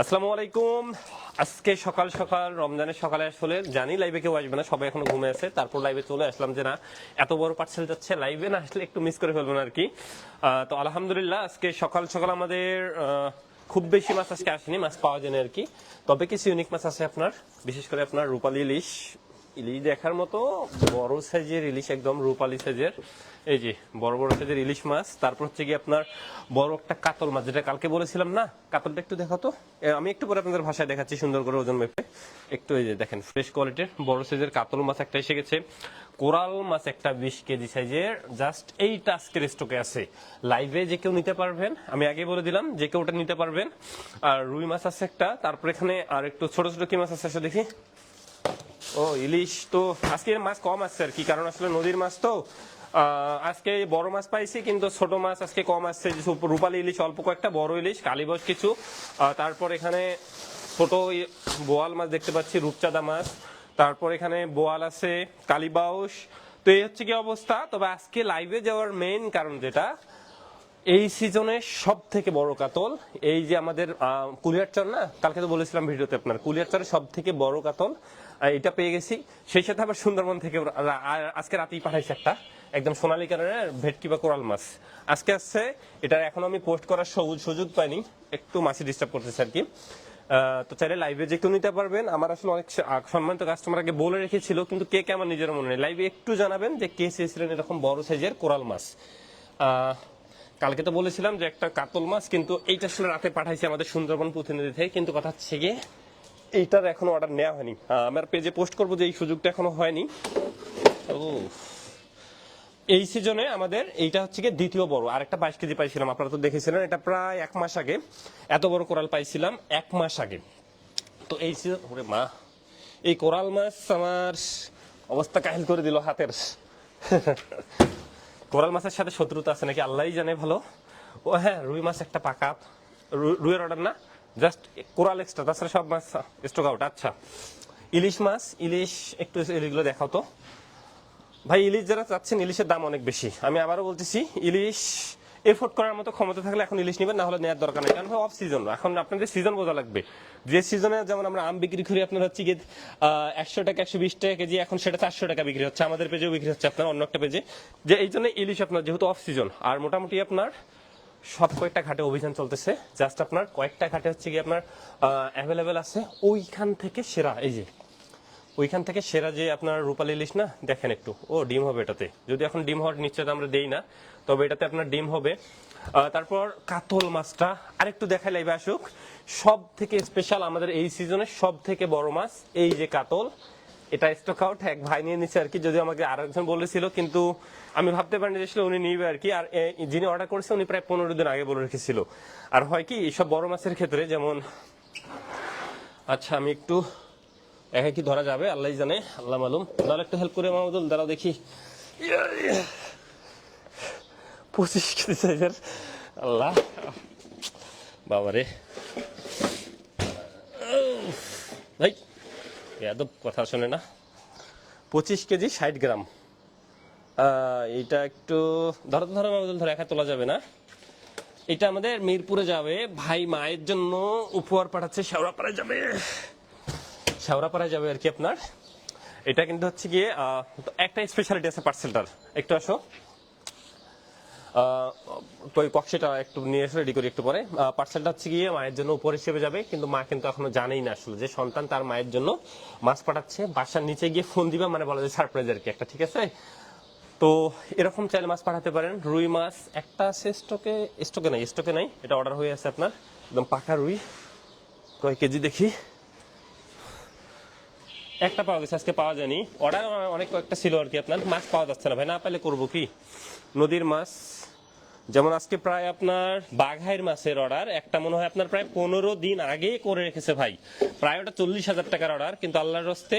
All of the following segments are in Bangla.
আসসালামু আলাইকুম। আজকে সকাল সকাল, রমজানের সকালে আসলে জানি লাইভে কেউ আসবে না, সবাই এখনও ঘুমে আছে। তারপর লাইভে চলে আসলাম যে না, এত বড় পার্সেল যাচ্ছে লাইভে না আসলে একটু মিস করে ফেলবেন আর কি তো আলহামদুলিল্লাহ, আজকে সকাল সকাল আমাদের খুব বেশি মাছ আজকে আসেনি, মাছ পাওয়া যায়নি আর কি তবে কিছু ইউনিক মাছ আছে আপনার, বিশেষ করে আপনার রূপালী ইলিশ ইলিশ দেখার মতো বড় সাইজের ইলিশ, একদম রূপালী সাইজের। এই যে, বড় বড় সাইজের ইলিশ মাছ। তারপর হচ্ছে কি আপনার বড় একটা কাতল মাছ, যেটা কালকে বলেছিলাম না? কাতলটা একটু দেখাতো আমি একটু পরে আপনাদের ভাষায় দেখাচ্ছি সুন্দর করে ওজন মেপে। একটু এই যে দেখেন ফ্রেশ কোয়ালিটির বড় সাইজের কাতল মাছ একটা এসে গেছে। কোরাল মাছ একটা বিশ কেজি সাইজের। জাস্ট এই আজকের স্টকে আছে। লাইভে যে কেউ নিতে পারবেন, আমি আগে বলে দিলাম, যে কেউ ওটা নিতে পারবেন। আর রুই মাছ আছে একটা। তারপর এখানে আর একটু ছোট ছোট কি মাছ আছে দেখি। ও, ইলিশ তো আজকে মাছ কম আসছে আর কি, কারণ আসলে নদীর মাছ তো আজকে বড় মাছ পাইছি, কিন্তু ছোট মাছ আজকে কম আসছে রূপালী ইলিশ, অল্প কয়েকটা বড় ইলিশ কালীবস কিছু তারপর এখানে ছোট বোয়াল মাছ দেখতে পাচ্ছি, রূপচাঁদা মাছ, তারপর এখানে বোয়াল আছে কালীবাউস তো এই হচ্ছে কি অবস্থা, তবে আজকে লাইভে যাওয়ার মেইন কারণ যেটা, এই সিজনে সব থেকে বড় কাতল, এই যে আমাদের কুলিয়ারচর না, কালকে তো বলেছিলাম ভিডিওতে আপনার কুলিয়ারচরের সব থেকে বড় কাতল এটা পেয়ে গেছি। সেই সাথে আবার সুন্দরবন থেকে আজকে রাতেই পাঠাইছে একটা, একদম সোনালী কালারের ভেটকি বা কোরাল মাছ। আজকে আসছে এটা এখন আমি পোস্ট করার সুযোগ পাইনি, একটু মাছি ডিস্টার্ব করতেছে আর কি। তো চাইলে লাইভে যে কেউ নিতে পারবেন। আমার আসলে অনেক সম্মানিত কাস্টমার আগে বলে রেখেছিল, কিন্তু কে কেমন নিজের মনে নেই। লাইভে একটু জানাবেন যে কে চেয়েছিলেন এরকম বড় সাইজের কোরাল মাছ। কালকে তো বলেছিলাম যে একটা কাতল মাছ, কিন্তু এইটা আসলে রাতে পাঠাইছে আমাদের সুন্দরবন প্রতিনিধি থেকে, কিন্তু কথা হচ্ছে গিয়ে এইটার এখনও অর্ডার নেওয়া হয়নি। আমার পেজে পোস্ট করব যে এই সুযোগটা এখনও হয়নি। ও এই সিজনে আমাদের এইটা হচ্ছে গিয়ে দ্বিতীয় বড়। আর একটা বাইশ কেজি পাইছিলাম, আপনারা তো দেখেছিলেন, এটা প্রায় এক মাস আগে। এত বড় কোরাল পাইছিলাম এক মাস আগে। তো এই সিজন ওরে মা, এই কোরাল মাছ আমার অবস্থা কাহিল করে দিল হাতের। কোরাল মাছের সাথে শত্রুতা আছে নাকি? আল্লাহই জানে ভালো। ও হ্যাঁ রুই মাছ একটা পাকা। রুইয়ের অর্ডার না? জাস্ট কোরাল এক্সট্রা তাছাড়া সব মাছ স্টক আউট আচ্ছা। ইলিশ মাছ, ইলিশ একটু এগুলো দেখাও তো। ভাই, ইলিশ যারা চাচ্ছেন, ইলিশের দাম অনেক বেশি। আমি আবারও বলতেছি, ইলিশ এফোর্ড করার মতো ক্ষমতা থাকলে এখন ইলিশ নেবেন না হলে নেওয়ার দরকার নেই। কারণ অফ সিজন এখন আপনাদের সিজন বোঝা লাগবে। যে সিজনে যেমন আমরা আম বিক্রি করি, আপনার হচ্ছে গিয়ে একশো টাকা, একশো বিশ টাকা কেজি, এখন সেটা চারশো টাকা বিক্রি হচ্ছে। আমাদের পেজেও বিক্রি হচ্ছে, আপনার অন্য একটা পেজে। যে এই জন্য ইলিশ আপনার, যেহেতু অফ সিজন আর মোটামুটি আপনার সব কয়েকটা ঘাটে অভিযান চলতেছে। জাস্ট আপনার কয়েকটা ঘাটে হচ্ছে গিয়ে আপনার অ্যাভেলেবেল আছে। ওইখান থেকে সেরা, এই যে, ওইখান থেকে সেরা যে আপনার রূপালী ইলিশ না, দেখেন একটু। ও, ডিম হবে এটাতে। যদি এখন ডিম হওয়ার নিশ্চয়তা আমরা দেই না, তবে এটাতে আপনার ডিম হবে। তারপর কাতল মাছটা আরেকটু দেখাই লাইবে আসুক। সব থেকে স্পেশাল আমাদের এই সিজনে সব থেকে বড় মাছ এই যে কাতল। এটা স্টক আউট এক ভাই নিয়ে নিচ্ছে আর কি যদি আমাকে আরেকজন বলেছিল, কিন্তু আমি ভাবতে পারিনি যে উনি নিবে আর কি। আর যিনি অর্ডার করেছে, উনি প্রায় পনেরো দিন আগে বলে রেখেছিল। আর হয় কি, এইসব বড় মাছের ক্ষেত্রে যেমন আচ্ছা আমি একটু একা কি ধরা যাবে, আল্লাহ জানে, আল্লাহ মালুম। তাহলে একটু হেল্প করে মাহমুদুল, দাঁড়াও দেখি। পঁচিশ কেজি সাইজের আল্লাহ, বাবারে। ভাই এত কথা শোনে না। পঁচিশ কেজি ষাট গ্রাম। এইটা একটু ধরো ধরো ধরো একা তোলা যাবে না। এটা আমাদের মিরপুরে যাবে। ভাই মায়ের জন্য উপহার পাঠাচ্ছে, শেওড়াপাড়ায় যাবে। শেওড়াপাড়ায় যাবে আর কি আপনার। এটা কিন্তু হচ্ছে গিয়ে একটা স্পেশালিটি আছে পার্সেলটার একটু আসো। তো ওই বক্সটা একটু নিয়ে এসে রেডি করি একটু পরে। পার্সেলটা হচ্ছে গিয়ে মায়ের জন্য উপর হিসেবে যাবে, কিন্তু মা কিন্তু এখনও জানেই না আসলে যে সন্তান তার মায়ের জন্য মাছ পাঠাচ্ছে। বাসার নিচে গিয়ে ফোন দিবে মানে বলা যায় সারপ্রাইজ আর কি একটা, ঠিক আছে? তো এরকম চাইলে মাছ পাঠাতে পারেন। রুই মাছ একটা আছে স্টকে স্টকে নাই স্টকে নাই, এটা অর্ডার হয়ে আছে আপনার, একদম পাকা রুই। কয় কেজি দেখি। একটা পাওয়া গেছে, আজকে পাওয়া যায়নি। অর্ডার অনেক কয়েকটা ছিল আর কি আপনার, মাছ পাওয়া যাচ্ছে না ভাই, না পেলে করব কি? নদীর মাছ, যেমন আজকে প্রায় আপনার বাঘাইয়ের মাছের অর্ডার, একটা মনে হয় আপনার প্রায় পনেরো দিন আগে করে রেখেছে ভাই। প্রায় ওটা চল্লিশ হাজার টাকার অর্ডার, কিন্তু আল্লাহর রস্তে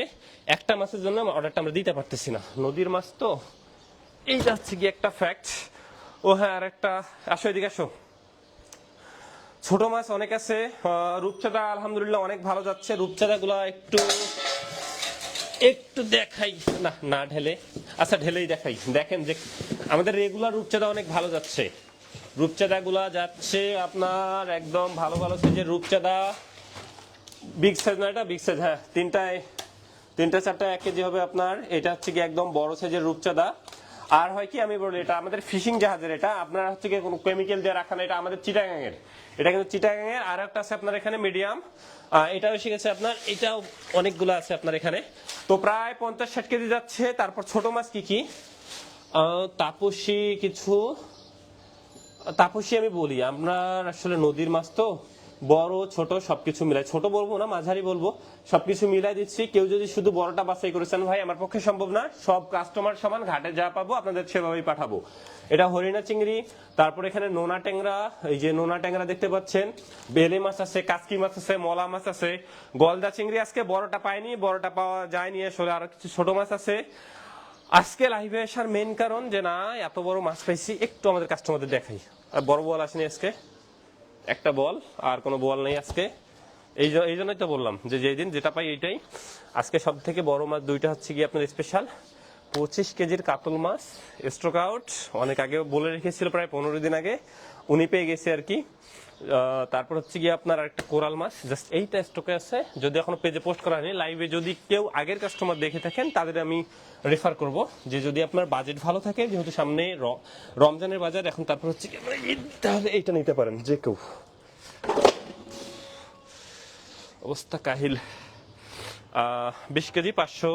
একটা মাছের জন্য অর্ডারটা আমরা দিতে পারতেছি না। নদীর মাছ তো, এই যাচ্ছে কি একটা ফ্যাক্ট ও হ্যাঁ আর একটা, আসো এদিকে আসো। ছোট মাছ অনেক আছে রূপচাঁদা আলহামদুলিল্লাহ অনেক ভালো যাচ্ছে রূপচাঁদা গুলা একটু একটু দেখাই। না না ঢেলে। আচ্ছা ঢেলেই দেখাই। দেখেন যে আমাদের রেগুলার রূপচাঁদা অনেক ভালো যাচ্ছে। রূপচাঁদা গুলা যাচ্ছে আপনার একদম ভালো ভালো সাইজের রূপচাঁদা। বিগ সাইজ না এটা? বিগ সাইজ হ্যাঁ। তিনটায়, তিনটা, চারটা এক কেজি হবে আপনার। এটা হচ্ছে কি একদম বড় সাইজের রূপচাঁদা। আর হয় কি, আমি বলি, এটা আমাদের ফিশিং জাহাজের এটা। আপনার হচ্ছে কি কোনো কেমিক্যাল দিয়ে রাখা না, এটা আমাদের চিটাগাঙের। এটা কিন্তু চিটাগাঙের। আর একটা আছে আপনার এখানে মিডিয়াম এটাও গেছে আপনার, এটাও অনেকগুলো আছে আপনার এখানে। তো প্রায় পঞ্চাশ ষাট কেজি যাচ্ছে, তারপর ছোট মাছ কি কি? তাপসী কিছু, তাপসী আমি বলি। আমরা আসলে নদীর মাছ তো। বড়, ছোট, সবকিছু মিলাই। ছোট বলব না, মাঝারি বলব। সবকিছু মিলাই দিচ্ছি। কেউ যদি শুধু বড়টা বাছাই করেছেন ভাই, আমার পক্ষে সম্ভব না। সব কাস্টমার সমান, ঘাটে যা পাবো, আপনাদের সেভাবেই পাঠাবো। এটা হরিণা চিংড়ি, তারপর এখানে নোনা ট্যাংরা, এই যে নোনা ট্যাংরা দেখতে পাচ্ছেন। বেলে মাছ আছে, কাসকি মাছ আছে, মলা মাছ আছে। গলদা চিংড়ি আজকে বড়টা পায়নি, বড়টা পাওয়া যায়নি আসলে, আরও কিছু ছোট মাছ আছে। আজকে লাইভে আসার মেন কারণ যে, না, এত বড় মাছ পাইছি, একটু আমাদের কাস্টমারদের দেখাই। আর বড় বল আসেনি আজকে। একটা বল, আর কোনো বল নেই আজকে। এই এই জন্যই তো বললাম যে যেদিন যেটা পাই এইটাই। আজকে সব থেকে বড় মাছ দুইটা হচ্ছে কি আপনার স্পেশাল পঁচিশ কেজির কাতল মাছ স্ট্রোক আউট অনেক আগে বলে রেখেছিল প্রায় পনেরো দিন আগে, উনি পেয়ে গেছে আর কি। তারপর হচ্ছে গিয়ে আপনার একটা কোরাল মাছ জাস্ট এইটা স্টকে আছে। যদি এখনও পেজে পোস্ট করা হয়নি লাইভে যদি কেউ আগের কাস্টমার দেখে থাকেন, তাদের আমি রেফার করব। যে যদি আপনার বাজেট ভালো থাকে, যেহেতু সামনে রমজানের বাজার, এখন তারপর হচ্ছে কি এইটা নিতে পারেন, যে কেউ। অবস্থা কাহিল। বিশ কেজি পাঁচশো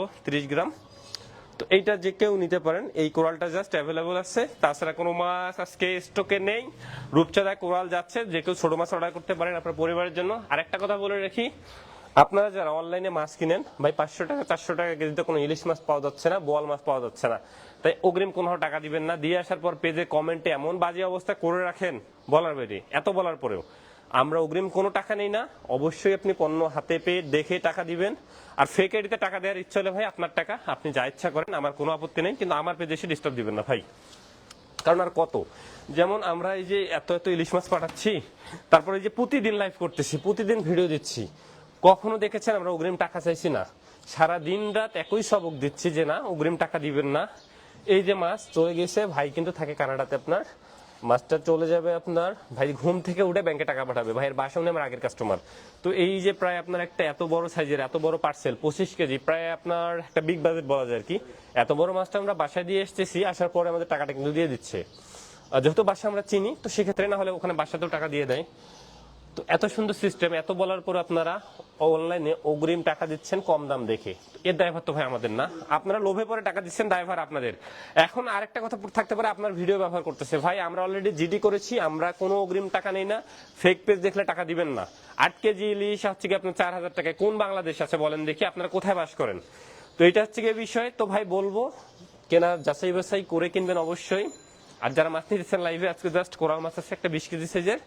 গ্রাম। তো এইটা যে কেউ নিতে পারেন, এই কোরালটা জাস্ট অ্যাভেলেবল আছে। তাছাড়া কোনো মাছ আজকে স্টকে নেই। রূপচাঁদা কোরাল যাচ্ছে, যে কেউ ছোট মাছ অর্ডার করতে পারেন আপনার পরিবারের জন্য। আরেকটা কথা বলে রাখি, আপনারা যারা অনলাইনে মাছ কিনেন, ভাই পাঁচশো টাকা, চারশো টাকা কেজিতে কোনো ইলিশ মাছ পাওয়া যাচ্ছে না, বোয়াল মাছ পাওয়া যাচ্ছে না। তাই অগ্রিম কোনো টাকা দিবেন না। দিয়ে আসার পর পেজে কমেন্টে এমন বাজে অবস্থা করে রাখেন, বলার বেরি এত বলার পরেও। আমরা অগ্রিম কোনো টাকা নেই না। অবশ্যই আপনি পণ্য হাতে পেয়ে দেখে টাকা দিবেন। আর ফেক আইডিতে টাকা দেওয়ার ইচ্ছা হলে ভাই, আপনার টাকা আপনি যা ইচ্ছা করেন, আমার কোনো আপত্তি নেই, কিন্তু আমার পেজে এসে ডিস্টার্ব দিবেন না ভাই। কারণ আর কত? যেমন আমরা এই যে এত এত ইলিশ মাছ পাঠাচ্ছি, তারপরে যে প্রতিদিন লাইভ করতেছি, প্রতিদিন ভিডিও দিচ্ছি। কখনো দেখেছেন আমরা অগ্রিম টাকা চাইছি না? সারা দিন রাত একই সবক দিচ্ছি যে না, অগ্রিম টাকা দিবেন না। এই যে মাছ চলে গেছে, ভাই কিন্তু থাকে কানাডাতে আপনার। মাছটা চলে যাবে আপনার, ভাই ঘুম থেকে উঠে ব্যাংকে টাকা পাঠাবে। ভাইয়ের বাসা উনি আমার আগের কাস্টমার তো এই যে প্রায় আপনার একটা এত বড় সাইজের এত বড় পার্সেল পঁচিশ কেজি, প্রায় আপনার একটা বিগ বাজেট বলা যায় আর কি, এত বড় মাছটা আমরা বাসায় দিয়ে এসতেছি আসার পরে আমাদের টাকাটা কিন্তু দিয়ে দিচ্ছে। যেহেতু বাসা আমরা চিনি, তো সেক্ষেত্রে না হলে ওখানে বাসাতেও টাকা দিয়ে দেয়। তো এত সুন্দর সিস্টেম এত বলার পর আপনারা অনলাইনে অগ্রিম টাকা দিচ্ছেন কম দাম দেখে। এর ড্রাইভার তো ভাই আমাদের না। আপনারা লোভে পরে টাকা দিচ্ছেন ড্রাইভার আপনাদের। এখন আরেকটা কথা থাকতে পারে, আপনার ভিডিও ব্যবহার করতেছে। ভাই, আমরা অলরেডি জিডি করেছি, আমরা কোনো অগ্রিম টাকা নেই না। ফেক পেজ দেখলে টাকা দিবেন না। আট কেজি ইলিশ, হচ্ছে কি আপনার চার হাজার টাকায়। কোন বাংলাদেশ আছে বলেন দেখি, আপনারা কোথায় বাস করেন? তো এটা হচ্ছে গিয়ে বিষয়। তো ভাই, বলব, কেনা যাচাই বাছাই করে কিনবেন অবশ্যই। আর যারা মাছ নিতেছেন লাইভে আজকে জাস্ট কোরাল মাছ আছে, একটা বিশ কেজি সাইজের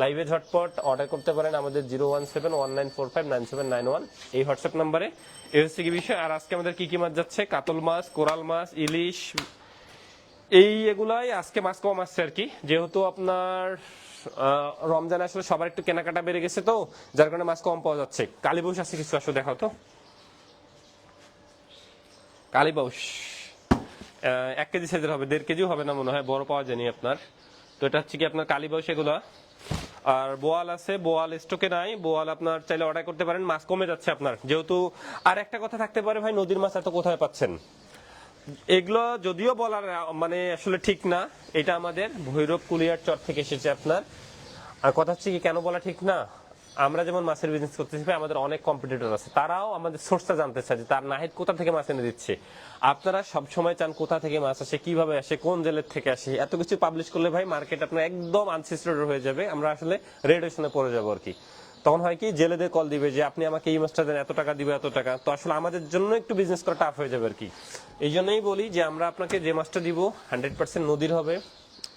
লাইভে ঝটপট অর্ডার করতে পারেন আমাদের zero one seven one nine four five nine seven nine one এই হোয়াটসঅ্যাপ নাম্বারে এই কি বিষয় আর আজকে আমাদের কি কি মাছ যাচ্ছে? কাতল মাছ কোরাল মাছ ইলিশ এই এগুলাই আজকে মাছ কম আসছে আর কি। যেহেতু আপনার রমজান আসলে সবার একটু কেনাকাটা বেড়ে গেছে তো যার কারণে মাছ কম পাওয়া যাচ্ছে। কালীবউশ আছে কিছু আসলে দেখাও তো। কালীবউশ আহ, এক কেজি সাইজের হবে দেড় কেজিও হবে না মনে হয় বড় পাওয়া যায়নি আপনার। তো এটা হচ্ছে কি আপনার কালীবউশ এগুলা? আর বোয়াল আছে, বোয়াল স্টকে নাই। বোয়াল আপনার চাইলে অর্ডার করতে পারেন। মাছ কমে যাচ্ছে আপনার। যেহেতু আর একটা কথা থাকতে পারে ভাই, নদীর মাছ এত কোথায় পাচ্ছেন? এগুলো যদিও বলার মানে আসলে ঠিক না, এটা আমাদের ভৈরব কুলিয়ার চর থেকে এসেছে আপনার। আর কথা হচ্ছে কি, কেন বলা ঠিক না? আমরা যেমন মাছের বিজনেস করতেছি ভাই, আমাদের অনেক কম্পিটিটর আছে। তারাও আমাদের সোর্সটা জানতে চায় যে তার নাহিদ কোথা থেকে মাছ এনে দিচ্ছে। আপনারা সব সময় চান কোথা থেকে মাছ আসে কীভাবে আসে কোন জেলের থেকে আসে এত কিছু পাবলিশ করলে ভাই মার্কেট আপনার একদম আনসিস্টেড হয়ে যাবে। আমরা আসলে রেডিয়েশনে পড়ে যাব আর কি। তখন হয় কি জেলেদের কল দিবে যে আপনি আমাকে এই মাছটা দেন এত টাকা দিবে এত টাকা। তো আসলে আমাদের জন্য একটু বিজনেস করা টাফ হয়ে যাবে আর কি। এই জন্যই বলি যে আমরা আপনাকে যে মাছটা দিব হান্ড্রেড পার্সেন্ট নদীর হবে।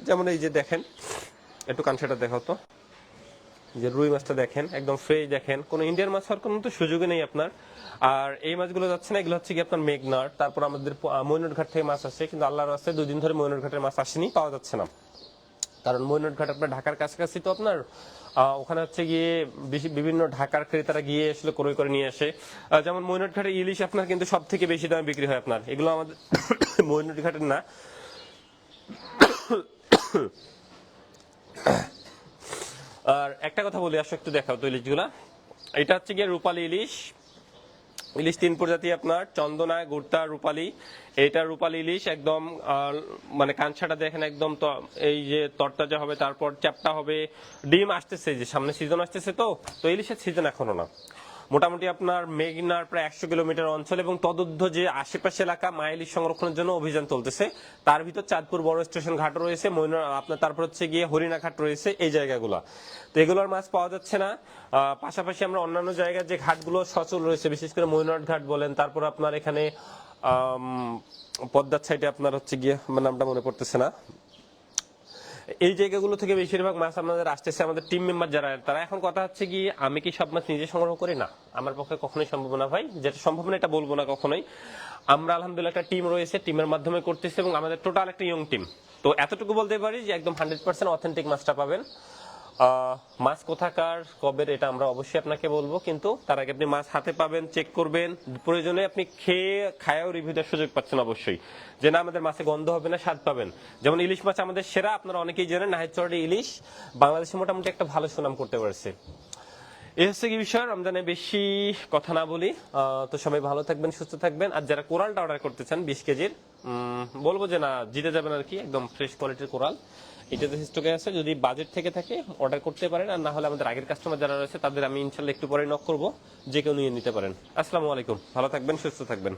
যেমন এই যে দেখেন একটু কানসাটা দেখাও তো। যে রুই মাছটা দেখেন, একদম ফ্রেশ দেখেন। কোনো ইন্ডিয়ান মাছ হওয়ার কোনো তো সুযোগই নেই আপনার। আর এই মাছগুলো যাচ্ছে না, এগুলো হচ্ছে কি আপনার মেঘনার। তারপর আমাদের মৈনট ঘাট থেকে মাছ আসে কিন্তু আল্লাহর রাস্তে দুদিন ধরে মৈনট ঘাটের মাছ আসেনি, পাওয়া যাচ্ছে না। কারণ মৈনট ঘাট আপনার ঢাকার কাছাকাছি তো আপনার ওখানে হচ্ছে গিয়ে বিভিন্ন ঢাকার ক্রেতারা গিয়ে আসলে ক্রয় করে নিয়ে আসে। যেমন মৈনট ঘাটের ইলিশ আপনার কিন্তু সব থেকে বেশি দামে বিক্রি হয় আপনার। এগুলো আমাদের মৈনট ঘাটের না। আর একটা কথা বলি, আসো একটু দেখাও তো ইলিশগুলা। এটা হচ্ছে গিয়ে রূপালি ইলিশ। ইলিশ তিন প্রজাতি আপনার, চন্দনা গুর্তা রূপালি। এটা রূপালি ইলিশ, একদম মানে কাঞ্ছাটা দেখেন একদম এই যে তরতাজা হবে, তারপর চ্যাপটা হবে। ডিম আসতেছে যে, সামনে সিজন আসতেছে তো তো ইলিশের সিজন এখনও না। মোটামুটি আপনার মেঘনার প্রায় একশো কিলোমিটার অঞ্চল এবং তদুদ্ধ যে আশেপাশে এলাকা মাইলি সংরক্ষণের জন্য অভিযান চলতেছে, তার ভিতর চাঁদপুর বড় স্টেশন ঘাট রয়েছে আপনার তারপর হচ্ছে গিয়ে হরিণাঘাট রয়েছে এই জায়গাগুলো। তো এগুলোর মাছ পাওয়া যাচ্ছে না। পাশাপাশি আমরা অন্যান্য জায়গার যে ঘাটগুলো সচল রয়েছে, বিশেষ করে মৈনট ঘাট বলেন, তারপর আপনার এখানে পদ্মার সাইডে আপনার হচ্ছে গিয়ে, আমার নামটা মনে পড়তেছে না। এই জায়গাগুলো থেকে বেশিরভাগ মাছ আমাদের আসতেছে আমাদের টিম মেম্বার যারা, তারা এখন কথা হচ্ছে কি, আমি কি সব মাছ নিজে সংগ্রহ করি? না, আমার পক্ষে কখনোই সম্ভব না ভাই, যেটা সম্ভব না এটা বলব না কখনোই। আমরা আলহামদুলিল্লাহ একটা টিম রয়েছে টিমের মাধ্যমে করতেছি এবং আমাদের টোটাল একটা ইয়ং টিম তো এতটুকু বলতে পারি যে একদম হান্ড্রেড পার্সেন্ট অথেন্টিক মাছটা পাবেন। মাছ কোথাকার, কবের, এটা আমরা অবশ্যই আপনাকে বলব, কিন্তু তার আগে আপনি মাছ হাতে পাবেন চেক করবেন। প্রয়োজনে আপনি খেয়ে, খায়াও রিভিউ দেওয়ার সুযোগ পাচ্ছেন অবশ্যই। যে না, আমাদের মাছে গন্ধ হবে না, স্বাদ পাবেন। যেমন ইলিশ মাছ আমাদের সেরা, আপনারা অনেকেই জানেন নাহিরচরের ইলিশ। বাংলাদেশে মোটামুটি একটা ভালো সুনাম করতে পারছে। এই হচ্ছে কি বিষয়, রমজানে বেশি কথা না বলি। তো সবাই ভালো থাকবেন, সুস্থ থাকবেন। আর যারা কোরালটা অর্ডার করতে চান, বিশ কেজির বলব যে না, জিতে যাবেন আর কি, একদম ফ্রেশ কোয়ালিটির কোরাল। এটা তো স্টকে আছে। যদি বাজেট থেকে থাকে অর্ডার করতে পারেন। আর না হলে আমাদের আগের কাস্টমার যারা রয়েছে, তাদের আমি ইনশাল্লাহ একটু পরে নক করব। যে কেউ নিয়ে নিতে পারেন। আসসালামু আলাইকুম। ভালো থাকবেন, সুস্থ থাকবেন।